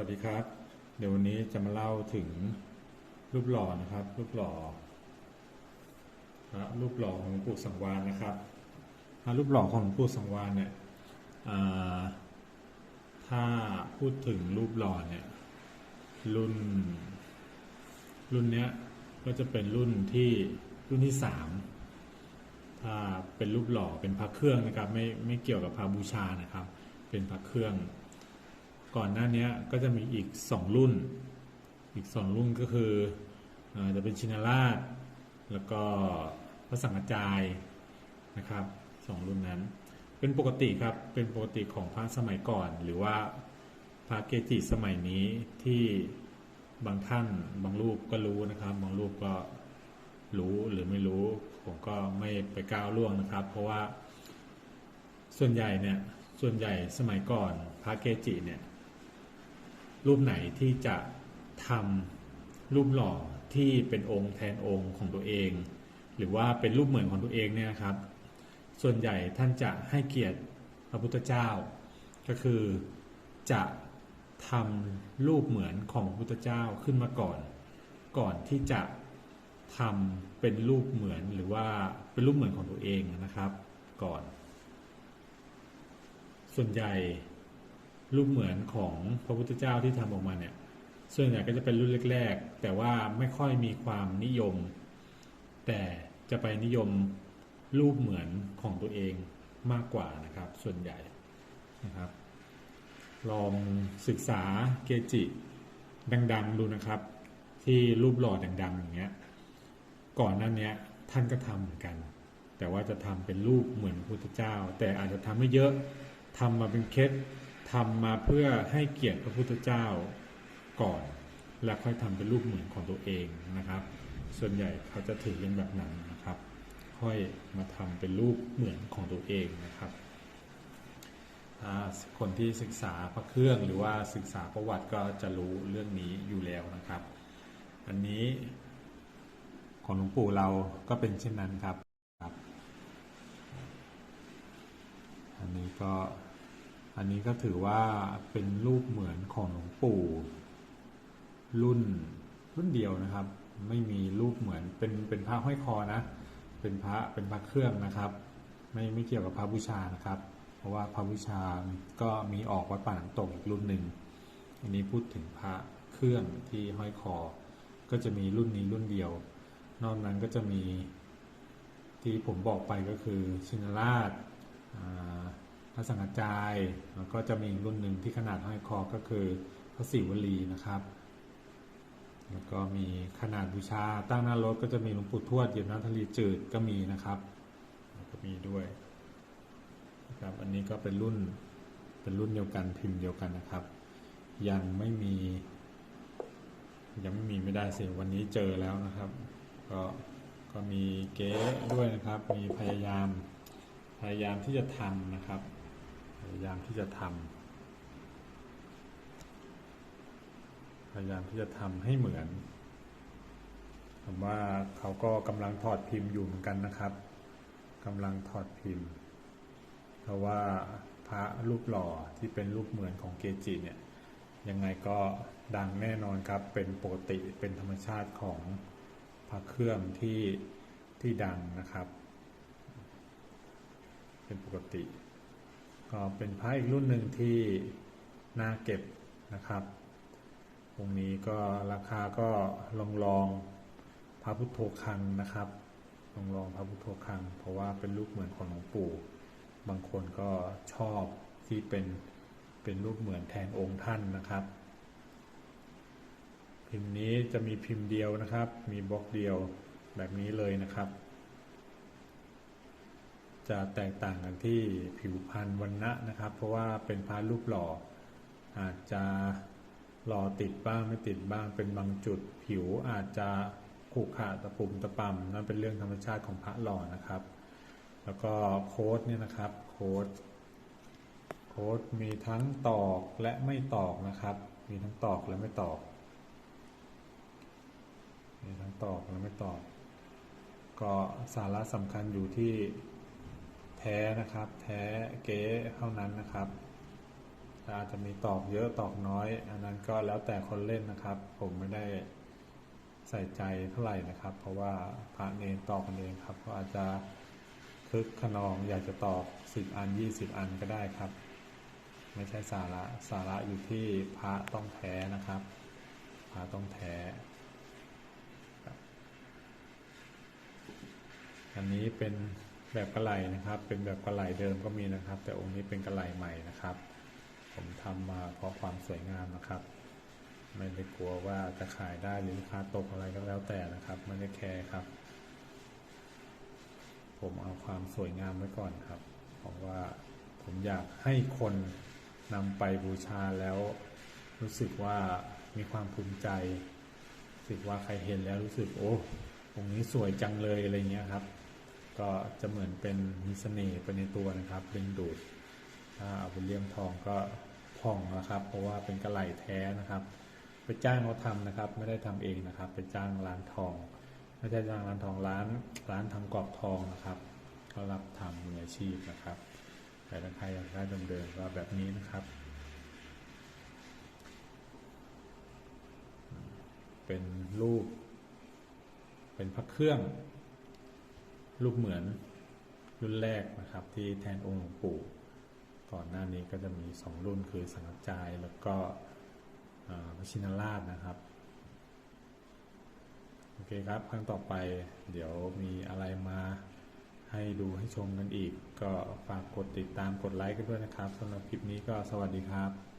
วัสดีครับ เดี๋ยววันนี้จะมาเล่าถึงรูปหล่อนะครับ รูปหล่อพระรูปหล่อของหลวงปู่สังวานนะครับพระรูปหล่อของหลวงปู่สังวานเนี่ยถ้าพูดถึงรูปหล่อเนี่ยรุ่น รุ่นเนี้ยก็จะเป็นรุ่นที่รุ่นที่สามถ้าเป็นรูปหล่อเป็นพระเครื่องนะครับ ไม่ไม่เกี่ยวกับพระบูชานะครับ เป็นพระเครื่อง ก่อนหน้านี้ก็จะมีอีกสองรุ่น อีกสองรุ่นก็คืออจะเป็นชินราช แล้วก็พระสังฆจายนะครับสองรุ่นนั้น เป็นปกติครับเป็นปกติของพระสมัยก่อน หรือว่าพระเกจิสมัยนี้ที่บางท่านบางรูปก็รู้นะครับ บางรูปก็รู้หรือไม่รู้ ผมก็ไม่ไปก้าวล่วงนะครับ เพราะว่าส่วนใหญ่เนี่ยส่วนใหญ่สมัยก่อนพระเกจิเนี่ย รูปไหนที่จะทำรูปหล่อที่เป็นองค์แทนองค์ของตัวเอง หรือว่าเป็นรูปเหมือนของตัวเองเนี่ยครับ ส่วนใหญ่ท่านจะให้เกียรติพระพุทธเจ้า ก็คือจะทำรูปเหมือนของพระพุทธเจ้าขึ้นมาก่อน ก่อนที่จะทำเป็นรูปเหมือนหรือว่าเป็นรูปเหมือนของตัวเองนะครับ ก่อน ส่วนใหญ่ รูปเหมือนของพระพุทธเจ้าที่ทำออกมาเนี่ย ส่วนใหญ่ก็จะเป็นรุ่นแรก ๆ แต่ว่าไม่ค่อยมีความนิยม แต่จะไปนิยมรูปเหมือนของตัวเองมากกว่านะครับ ส่วนใหญ่นะครับ ลองศึกษาเกจิดัง ๆ ดูนะครับ ที่รูปหล่อดัง ๆ อย่างเงี้ย ก่อนหน้าเนี้ยท่านก็ทำเหมือนกัน แต่ว่าจะทำเป็นรูปเหมือนพระพุทธเจ้า แต่อาจจะทำไม่เยอะทำมาเป็นเคส ทำมาเพื่อให้เกียรติพระพุทธเจ้าก่อน แล้วค่อยทำเป็นรูปเหมือนของตัวเองนะครับ ส่วนใหญ่เขาจะถือเป็นแบบนั้นนะครับ ค่อยมาทำเป็นรูปเหมือนของตัวเองนะครับคนที่ศึกษาพระเครื่องหรือว่าศึกษาประวัติก็จะรู้เรื่องนี้อยู่แล้วนะครับ อันนี้ของหลวงปู่เราก็เป็นเช่นนั้นครับ อันนี้ก็ อันนี้ก็ถือว่าเป็นรูปเหมือนของหลวงปู่ รุ่นรุ่นเดียวนะครับ ไม่มีรูปเหมือนเป็นเป็นพระห้อยคอนะ เป็นพระเป็นพระเครื่องนะครับ ไม่ไม่เกี่ยวกับพระบูชานะครับ เพราะว่าพระบูชาก็มีออกวัดป่าหนังตกอีกรุ่นหนึ่งอันนี้พูดถึงพระเครื่องที่ห้อยคอ ก็จะมีรุ่นนี้รุ่นเดียว นอกนั้นก็จะมีที่ผมบอกไปก็คือชินราชอ่า พระสังฆจายแล้วก็จะมีอีกรุ่นหนึ่งที่ขนาดห้อยคอก็คือพระศิวลีนะครับ แล้วก็มีขนาดบูชาตั้งหน้ารถก็จะมีหลวงปู่ทวดเหยียบน้ำทะเลจืดก็มีนะครับก็มีด้วยนะครับอันนี้ก็เป็นรุ่นเป็นรุ่นเดียวกันพิมพ์เดียวกันนะครับ ยังไม่มี ยังไม่มีไม่ได้สิวันนี้เจอแล้วนะครับ ก็ก็มีเก๊ด้วยนะครับ มีพยายามพยายามที่จะทำนะครับ พยายามที่จะทำพยายามที่จะทำให้เหมือนผมว่าเขาก็กำลังถอดพิมพ์อยู่เหมือนกันนะครับกำลังถอดพิมพ์ เพราะว่าพระรูปหล่อที่เป็นรูปเหมือนของเกจิเนี่ยยังไงก็ดังแน่นอนครับ เป็นปกติเป็นธรรมชาติของพระเครื่องที่ที่ดังนะครับ เป็นปกติ ก็เป็นพระอีกรุ่นหนึ่งที่น่าเก็บนะครับองค์นี้ก็ราคาก็ลองลองพระพุทโธคังนะครับลองลองพระพุทโธคัง เพราะว่าเป็นรูปเหมือนของหลวงปู่ บางคนก็ชอบที่เป็นเป็นรูปเหมือนแทนองค์ท่านนะครับ พิมพ์นี้จะมีพิมพ์เดียวนะครับ มีบล็อกเดียวแบบนี้เลยนะครับ จะแตกต่างกันที่ผิวพรรณวันณะนะครับ เพราะว่าเป็นพระรูปหล่อ อาจจะหล่อติดบ้างไม่ติดบ้างเป็นบางจุดผิวอาจจะขรุขระตะปุ่มตะปำนั่นเป็นเรื่องธรรมชาติของพระหล่อนะครับ แล้วก็โค้ดเนี่ยนะครับโค้ดโค้ดมีทั้งตอกและไม่ตอกนะครับ มีทั้งตอกและไม่ตอก มีทั้งตอกและไม่ตอก ก็สาระสำคัญอยู่ที่ ท้นะครับ แท้เก๊เท่านั้นนะครับอาจจะมีตอกเยอะตอกน้อย อันนั้นก็แล้วแต่คนเล่นนะครับ ผมไม่ได้ใส่ใจเท่าไหร่นะครับ เพราะว่าพระเนรตอกกันเองครับ ก็อาจจะคึกขนองอยากจะตอกสิบอันยี่สิบอันก็ได้ครับ ไม่ใช่สาระสาระอยู่ที่พระต้องแท้นะครับ พระต้องแท้อันนี้เป็น แบบกระไหลนะครับ เป็นแบบกระไหลเดิมก็มีนะครับ แต่องค์นี้เป็นกระไหลใหม่นะครับ ผมทำมาเพราะความสวยงามนะครับ ไม่ได้กลัวว่าจะขายได้หรือราคาตกอะไรก็แล้วแต่นะครับไม่ได้แคร์ครับ ผมเอาความสวยงามไว้ก่อนครับ เพราะว่าผมอยากให้คนนำไปบูชาแล้ว รู้สึกว่ามีความภูมิใจรู้สึกว่าใครเห็นแล้วรู้สึกโอ้องค์นี้สวยจังเลยอะไรเงี้ยครับ ก็จะเหมือนเป็นมีเสน่ห์ไปในตัวนะครับดึงดูดถ้าเอาไปเลี่ยมทองก็ผ่องนะครับ เพราะว่าเป็นกระไหลแท้นะครับ ไปจ้างเขาทำนะครับ ไม่ได้ทำเองนะครับ ไปจ้างร้านทอง ไม่ใช่จ้างร้านทองร้านร้านทำกรอบทองนะครับเขารับทำมืออาชีพนะครับ แต่ถ้าใครอยากได้เดิมๆก็แบบนี้นะครับ เป็นรูป เป็นพระเครื่อง รูปเหมือนรุ่นแรกนะครับ ที่แทนองค์หลวงปู่ ก่อนหน้านี้ก็จะมีสองรุ่นคือสังกัจจายแล้วก็พระชินราชนะครับโอเคครับ ครั้งต่อไปเดี๋ยวมีอะไรมาให้ดูให้ชมกันอีก ก็ฝากกดติดตามกดไลค์กันด้วยนะครับสำหรับคลิปนี้ก็สวัสดีครับ